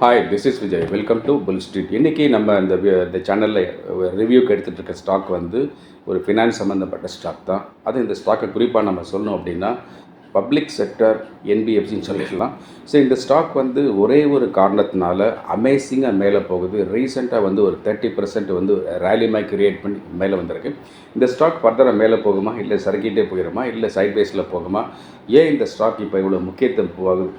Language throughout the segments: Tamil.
Hi this is Vijay welcome to full street இன்றைக்கி நம்ம இந்த இந்த சேனலில் ரிவ்யூக்கு எடுத்துகிட்டு இருக்க ஸ்டாக் வந்து ஒரு ஃபினான்ஸ் சம்மந்தப்பட்ட ஸ்டாக் தான். அது இந்த ஸ்டாக்கை குறிப்பாக நம்ம சொல்லணும் அப்படின்னா பப்ளிக் செக்டர் என்பிஎஃப்சின்னு சொல்லிக்கலாம் ஸோ இந்த ஸ்டாக் வந்து ஒரே ஒரு காரணத்தினால அமேசிங்காக மேலே போகுது. ரீசெண்டாக வந்து ஒரு தேர்ட்டி பர்சன்ட் வந்து ரேலிமாக கிரியேட் பண்ணி மேலே வந்திருக்கு. இந்த ஸ்டாக் ஃபர்தராக மேலே போகுமா? இல்லை சறுக்கிட்டே போயிடுமா இல்லை சைட் பேஸில் போகுமா? ஏன் இந்த ஸ்டாக் இப்போ இவ்வளோ முக்கியத்துவம்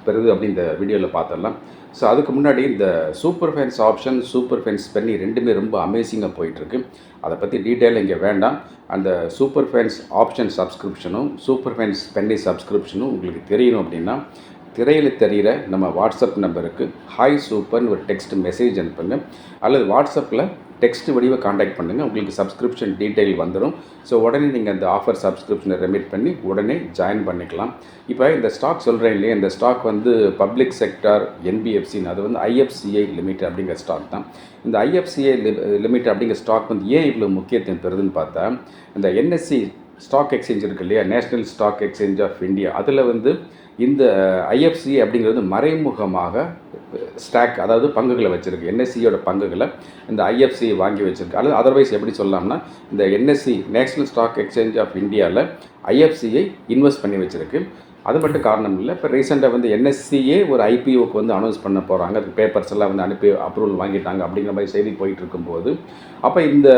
பெறுது அப்படின்னு இந்த வீடியோவில் பார்த்துடலாம் ஸோ அதுக்கு முன்னாடி இந்த super fans option super fans பண்ணி ரெண்டுமே ரொம்ப அமேசிங்காக போயிட்டுருக்கு. அதை பற்றி டீட்டெயில் இங்கே வேண்டாம். அந்த சூப்பர் ஃபேன்ஸ் ஆப்ஷன் சப்ஸ்கிரிப்ஷனும் சூப்பர் ஃபேன்ஸ் பென்னி சப்ஸ்கிரிப்ஷனும் உங்களுக்கு தெரியணும் அப்படின்னா திரையில் தெரிகிற நம்ம வாட்ஸ்அப் நம்பருக்கு ஹாய் சூப்பர்னு ஒரு டெக்ஸ்ட் மெசேஜ் அனுப்புங்க. அல்லது வாட்ஸ்அப்பில் டெக்ஸ்ட் வடிவ காண்டாக்ட் பண்ணுங்கள் உங்களுக்கு சப்ஸ்கிரிப்ஷன் டீட்டெயில் வந்துடும் ஸோ உடனே நீங்கள் அந்த ஆஃபர் சப்ஸ்கிரிப்ஷனை ரெமிட் பண்ணி உடனே ஜாயின் பண்ணிக்கலாம். இப்போ இந்த ஸ்டாக் சொல்கிறேன் இல்லையா? இந்த ஸ்டாக் வந்து பப்ளிக் செக்டார் என்பிஎஃப்சின்னு அது வந்து ஐஎஃப்சிஐ லிமிட் அப்படிங்கிற ஸ்டாக் தான். இந்த ஐஎஃப்சிஐ லிமிட் அப்படிங்கிற ஸ்டாக் வந்து ஏன் இவ்வளோ முக்கியத்துவம் பெறுதுன்னு பார்த்தா இந்த என்எஸ்சி ஸ்டாக் எக்ஸ்சேஞ்ச் இருக்கு இல்லையா? National stock exchange of India அதில் வந்து இந்த ஐஎஃப்சி அப்படிங்கிறது மறைமுகமாக ஸ்டாக் அதாவது பங்குகளை வச்சுருக்கு. என்எஸ்சியோட பங்குகளை இந்த ஐஎஃப்சி வாங்கி வச்சுருக்கு. அல்லது அதர்வைஸ் எப்படி சொல்லலாம்னா இந்த NSC national stock exchange of இந்தியாவில் ஐஎஃப்சியை இன்வெஸ்ட் பண்ணி வச்சுருக்கு. அது மட்டும் காரணம் இல்லை இப்போ ரீசெண்டாக வந்து என்எஸ்சியே ஒரு ஐபிஓக்கு வந்து அனௌன்ஸ் பண்ண போகிறாங்க அதுக்கு பேப்பர்ஸ் எல்லாம் வந்து அனுப்பி அப்ரூவல் வாங்கிட்டாங்க அப்படிங்கிற மாதிரி செய்தி போயிட்டு இருக்கும்போது அப்போ இந்த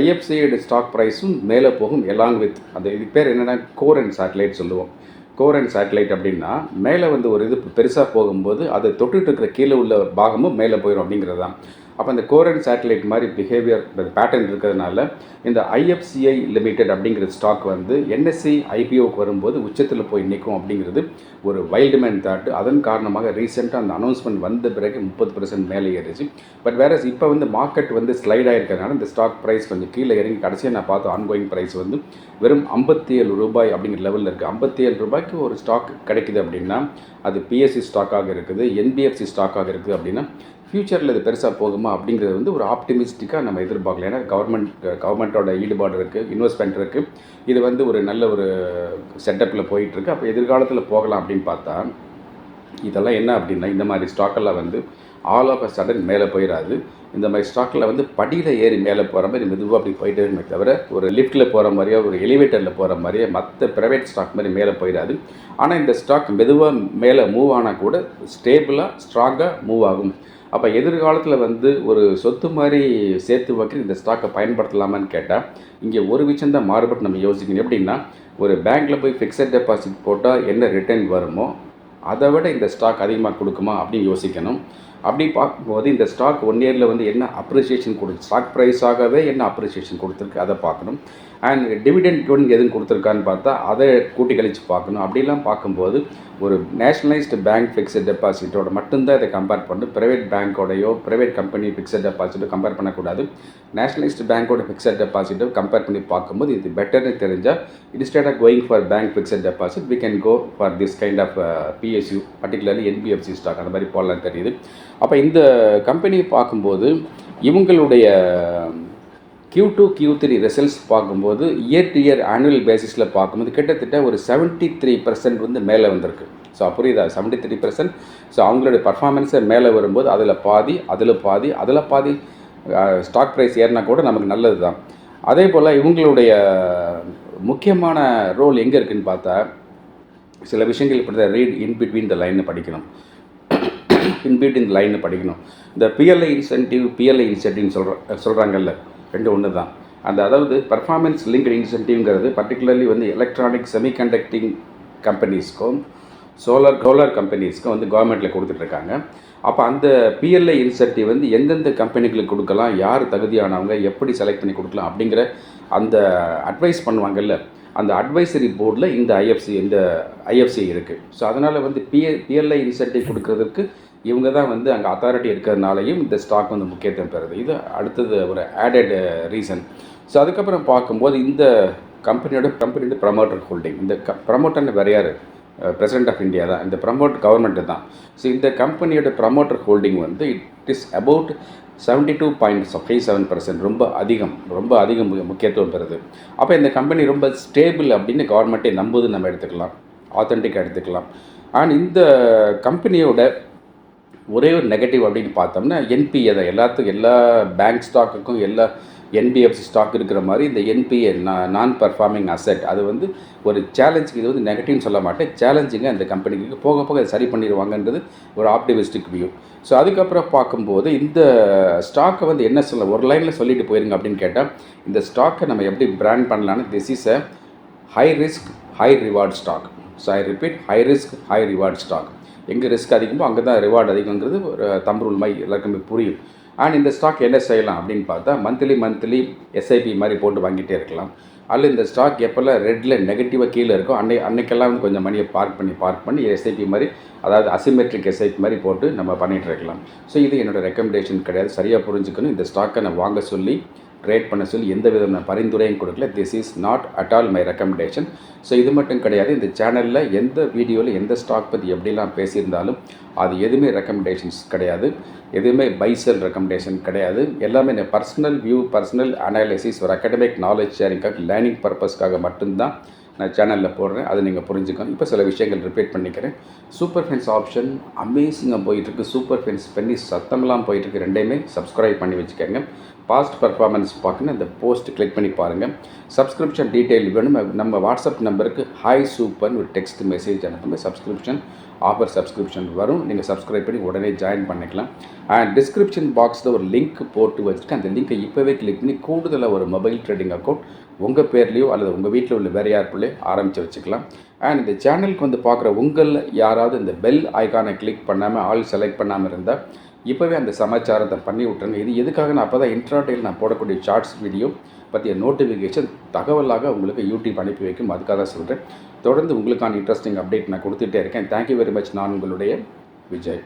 ஐஎஃப்சியோட ஸ்டாக் ப்ரைஸும் மேலே போகும் எலாங் வித் அந்த இது பேர் என்னென்னா கோர் அண்ட் சேட்டலைட் சொல்லுவோம். கோரன் சேட்டலைட் அப்படின்னா மேலே வந்து ஒரு இது பெருசாக போகும்போது அதை தொட்டுட்டு இருக்கிற கீழே உள்ள பாகமும் மேலே போயிடும் அப்படிங்கிறது தான் அப்போ இந்த கோரன் சேட்டலைட் மாதிரி பிஹேவியர் பேட்டர்ன் இருக்கிறதுனால இந்த ஐஎஃப்சிஐ லிமிடெட் அப்படிங்கிற ஸ்டாக் வந்து என்எஸ்சி ஐபிஓக்கு வரும்போது உச்சத்தில் போய் நிற்கும் அப்படிங்கிறது ஒரு வைல்டு மேன் தாட்டு அதன் காரணமாக ரீசெண்டாக அந்த அனௌன்ஸ்மெண்ட் வந்த பிறகு முப்பது பர்சன்ட் மேலே ஏறிச்சு. பட் வேற இப்போ வந்து மார்க்கெட் வந்து ஸ்லைட் ஆகிருக்கிறதுனால இந்த ஸ்டாக் ப்ரைஸ் கொஞ்சம் கீழே இறங்கி கடைசியாக நான் பார்த்த ஆன்கோயிங் ப்ரைஸ் வந்து வெறும் ஐம்பத்தி ஏழு ரூபாய் அப்படிங்கிற லெவலில் இருக்குது ஐம்பத்தி ஏழு ரூபாய்க்கு ஒரு ஸ்டாக் கிடைக்குது அப்படின்னா அது பிஎஸ்சி ஸ்டாக்காக இருக்குது என்பிஎஃப்சி ஸ்டாக்காக இருக்குது அப்படின்னா ஃப்யூச்சரில் இது பெருசாக போகுமா அப்படிங்கிறது வந்து ஒரு ஆப்டிமிஸ்டிக்காக நம்ம எதிர்பார்க்கலாம் ஏன்னா கவர்மெண்ட் கவர்மெண்ட்டோட ஈடுபாடு இருக்குது இன்வெஸ்ட்மெண்ட் இருக்குது இது வந்து ஒரு நல்ல ஒரு செட்டப்பில் போயிட்டுருக்கு. அப்போ எதிர்காலத்தில் போகலாம் அப்படின்னு பார்த்தா இதெல்லாம் என்ன அப்படின்னா இந்த மாதிரி ஸ்டாக்கெல்லாம் வந்து ஆல் ஆஃப் அ சடன் மேலே போயிடாது இந்த மாதிரி ஸ்டாக்கில் வந்து படியில் ஏறி மேலே போகிற மாதிரி மெதுவாக அப்படி போயிட்டே இருக்குமே தவிர ஒரு லிஃப்ட்டில் போகிற மாதிரியோ ஒரு எலிவேட்டரில் போகிற மாதிரியோ மற்ற ப்ரைவேட் ஸ்டாக் மாதிரி மேலே போயிடாது ஆனால் இந்த ஸ்டாக் மெதுவாக மேலே மூவ் ஆனால் கூட ஸ்டேபிளாக ஸ்ட்ராங்காக மூவ் ஆகும். அப்போ எதிர்காலத்தில் வந்து ஒரு சொத்து மாதிரி சேர்த்து வைக்க இந்த ஸ்டாக்கை பயன்படுத்தலாமான்னு கேட்டால் இங்கே ஒரு விஷயம் தான் மாறுபட்டு நம்ம யோசிக்கணும். எப்படின்னா ஒரு பேங்க்கில் போய் ஃபிக்ஸட் டெபாசிட் போட்டால் என்ன ரிட்டர்ன் வருமோ அதை விட இந்த ஸ்டாக் அதிகமாக கொடுக்குமா அப்படின்னு யோசிக்கணும். அப்படி பார்க்கும்போது இந்த ஸ்டாக் ஒன் இயரில் வந்து என்ன அப்ரிசியேஷன் கொடு ஸ்டாக் ப்ரைஸாகவே என்ன அப்ரிசியேஷன் கொடுத்துருக்கு அதை பார்க்கணும். அண்ட் டிவிடெண்ட் ஒன்று எதுவும் கொடுத்துருக்கான்னு பார்த்தா அதை கூட்டி கழித்து பார்க்கணும். அப்படிலாம் பார்க்கும்போது ஒரு நேஷ்னலைஸ்டு பேங்க் ஃபிக்ஸட் டெபாசிட்டோட மட்டும்தான் இதை கம்பேர் பண்ணணும். ப்ரைவேட் பேங்க்கோடையோ ப்ரைவேட் கம்பெனி ஃபிக்ஸட் டெபாசிட்டோ கம்பேர் பண்ணக்கூடாது. நேஷனலைஸ்டு பேங்க்கோட ஃபிக்ஸட் டெபாசிட்டோ கம்பேர் பண்ணி பார்க்கும்போது இது பெட்டர்னு தெரிஞ்சால் instead of going for bank fixed deposit we can go for this kind of PSU particularly NBFC stock அந்த மாதிரி போடலாம் தெரியுது. அப்போ இந்த கம்பெனியை பார்க்கும்போது இவங்களுடைய Q two Q three results பார்க்கும்போது இயர் டு இயர் ஆனுவல் பேசிஸில் பார்க்கும்போது கிட்டத்தட்ட ஒரு 73% த்ரீ பர்சன்ட் வந்து மேலே வந்திருக்கு. ஸோ புரியுதா? 73% த்ரீ பர்சன்ட் ஸோ அவங்களுடைய பர்ஃபார்மன்ஸை மேலே வரும்போது அதில் பாதி அதில் பாதி அதில் பாதி ஸ்டாக் ப்ரைஸ் ஏறினா கூட நமக்கு நல்லது தான் அதே போல் இவங்களுடைய முக்கியமான ரோல் எங்கே இருக்குதுன்னு பார்த்தா சில விஷயங்கள் இப்படி தான் read in between the line படிக்கணும். இன்பிட்வீன் லைன்னு படிக்கணும். இந்த பிஎல்ஐ இன்சென்டிவ் பிஎல்ஐ இன்சென்டிவ்னு சொல்கிற சொல்கிறாங்கல்ல ரெண்டு ஒன்று தான். அந்த அதாவது பர்ஃபார்மன்ஸ் லிங்க் இன்சென்டிவ்ங்கிறது பர்டிகுலர்லி வந்து எலக்ட்ரானிக் செமிகண்டக்டிங் கம்பெனிஸ்க்கும் சோலார் சோலார் கம்பெனிஸ்க்கும் வந்து கவர்மெண்ட்டில் கொடுத்துட்ருக்காங்க. அப்போ அந்த பிஎல்ஐ இன்சென்டிவ் வந்து எந்தெந்த கம்பெனிகளுக்கு கொடுக்கலாம் யார் தகுதியானவங்க எப்படி செலக்ட் பண்ணி கொடுக்கலாம் அப்படிங்கிற அந்த அட்வைஸ் பண்ணுவாங்கல்ல அந்த அட்வைசரி போர்டில் இந்த ஐஎஃப்சி இந்த ஐஎஃப்சி இருக்குது ஸோ அதனால் வந்து பிஎ பிஎல்ஐ இன்சென்டிவ் கொடுக்கறதுக்கு இவங்க தான் வந்து அங்கே அத்தாரிட்டி இருக்கிறதுனாலையும் இந்த ஸ்டாக் வந்து முக்கியத்துவம் பெறுது. இது அடுத்தது ஒரு ஆடட் ரீசன் ஸோ அதுக்கப்புறம் பார்க்கும்போது இந்த கம்பெனியோட கம்பெனியோட ப்ரமோட்டர் ஹோல்டிங் இந்த க ப்ரமோட்டர்னு வேறு யார்? பிரசிடென்ட் ஆஃப் இந்தியா தான். இந்த ப்ரமோட் கவர்மெண்ட்டு தான். ஸோ இந்த கம்பெனியோட ப்ரமோட்டர் ஹோல்டிங் வந்து it is about seventy two point five seven percent ரொம்ப அதிகம். ரொம்ப அதிகம் முக்கியத்துவம் பெறுது. அப்போ இந்த கம்பெனி ரொம்ப ஸ்டேபிள் அப்படின்னு கவர்மெண்ட்டே நம்புது நம்ம எடுத்துக்கலாம். ஆத்தென்டிக்காக எடுத்துக்கலாம். அண்ட் இந்த கம்பெனியோட ஒரே ஒரு நெகட்டிவ் அப்படின்னு பார்த்தோம்னா என்பிஏ தான். எல்லாத்துக்கும் எல்லா பேங்க் ஸ்டாக்குக்கும் எல்லா என்பிஎஃப்சி ஸ்டாக் இருக்கிற மாதிரி இந்த என்பிஏ நான் பர்ஃபார்மிங் அசெட் அது வந்து ஒரு சேலஞ்சுக்கு இது வந்து நெகட்டிவ்னு சொல்ல மாட்டேன். சேலஞ்சிங்காக அந்த கம்பெனிக்கு போக போக அதை சரி பண்ணிடுவாங்கன்றது ஒரு ஆப்டிமிஸ்டிக் வியூ ஸோ அதுக்கப்புறம் பார்க்கும்போது இந்த ஸ்டாக்கை வந்து என்ன சொல்ல ஒரு லைனில் சொல்லிட்டு போயிருங்க அப்படின்னு கேட்டால் இந்த ஸ்டாக்கை நம்ம எப்படி பிராண்ட் பண்ணலான்னு this is a high risk high reward stock so I repeat high risk high reward stock எங்கே ரிஸ்க் அதிகமோ அங்கே தான் ரிவார்டு அதிகங்கிறது ஒரு ரூல் மாதிரி எல்லாருக்குமே புரியும். அண்ட் இந்த ஸ்டாக் என்ன செய்யலாம் அப்படின்னு பார்த்தா மந்த்லி மந்த்லி எஸ்ஐபி மாதிரி போட்டு வாங்கிட்டே இருக்கலாம். அல்ல இந்த ஸ்டாக் எப்போல்லாம் ரெட்டில் நெகட்டிவாக கீழே இருக்கோ அன்னை அன்னைக்கெல்லாம் வந்து கொஞ்சம் மணியை பார்க் பண்ணி பார்க் பண்ணி எஸ்ஐபி மாதிரி அதாவது அசிமெட்ரிக் எஸ்ஐபி மாதிரி போட்டு நம்ம பண்ணிகிட்டு இருக்கலாம். ஸோ இது என்னோடய ரெக்கமெண்டேஷன் கிடையாது. சரியாக புரிஞ்சுக்கணும். இந்த ஸ்டாக்கை நான் வாங்க சொல்லி ட்ரேட் பண்ண சொல்லி எந்த விதமான பரிந்துரையும் கொடுக்கல. This is not at all my recommendation so இது மட்டும் கிடையாது. இந்த சேனலில் எந்த வீடியோவில் எந்த ஸ்டாக் பற்றி எப்படிலாம் பேசியிருந்தாலும் அது எதுவுமே ரெக்கமெண்டேஷன்ஸ் கிடையாது. எதுவுமே பைசல் ரெக்கமெண்டேஷன் கிடையாது. எல்லாமே இந்த பர்சனல் வியூ பர்சனல் அனாலிசிஸ் ஒரு அகடமிக் நாலேஜ் ஷேரிங்காக லேர்னிங் பர்பஸ்க்காக மட்டும்தான் நான் சேனலில் போடுறேன். அதை நீங்கள் புரிஞ்சுக்கணும் இப்போ சில விஷயங்கள் ரிப்பீட் பண்ணிக்கிறேன். சூப்பர் ஃபென்ஸ் ஆப்ஷன் அமேசிங்காக போயிட்டுருக்கு. சூப்பர் ஃபென்ஸ் பண்ணி சத்தம்லாம் போயிட்டுருக்கு. ரெண்டையுமே சப்ஸ்கிரைப் பண்ணி வச்சுக்கோங்க. பாஸ்ட் பர்ஃபார்மன்ஸ் பார்க்கணும். இந்த போஸ்ட் கிளிக் பண்ணி பாருங்கள் சப்ஸ்கிரிப்ஷன் டீட்டெயில் வேணும்? நம்ம வாட்ஸ்அப் நம்பருக்கு ஹாய் சூப்பர்னு ஒரு டெக்ஸ்ட் மெசேஜ் அனுப்புங்க. சப்ஸ்கிரிப்ஷன் ஆஃபர் சப்ஸ்கிரிப்ஷன் வரும். நீங்கள் சப்ஸ்கிரைப் பண்ணி உடனே ஜாயின் பண்ணிக்கலாம். அண்ட் டிஸ்கிரிப்ஷன் பாக்ஸில் ஒரு லிங்க் போட்டு வச்சுட்டு அந்த லிங்க்கை இப்போவே கிளிக் பண்ணி கூடுதலாக ஒரு மொபைல் ட்ரேடிங் அக்கௌண்ட் உங்கள் பேர்லேயோ அல்லது உங்கள் வீட்டில் உள்ள வேறு யார் பிள்ளையோ ஆரம்பித்து வச்சுக்கலாம். அண்ட் இந்த சேனலுக்கு வந்து பார்க்குற உங்களில் யாராவது இந்த பெல் ஐக்கானை கிளிக் பண்ணாமல் ஆல் செலக்ட் பண்ணாமல் இருந்தால் இப்போவே அந்த சமாச்சாரத்தை பண்ணி விட்டுருங்க. இது எதுக்காக நான் அப்போ தான் இன்ட்ராடேயில் நான் போடக்கூடிய ஷார்ட்ஸ் வீடியோ பற்றிய நோட்டிஃபிகேஷன் தகவலாக உங்களுக்கு யூடியூப் அனுப்பி வைக்கும். அதுக்காக தான் சொல்கிறேன் தொடர்ந்து உங்களுக்கான இன்ட்ரெஸ்டிங் அப்டேட் நான் கொடுத்துட்டே இருக்கேன். தேங்க்யூ வெரி மச் நான் உங்களுடைய விஜய்.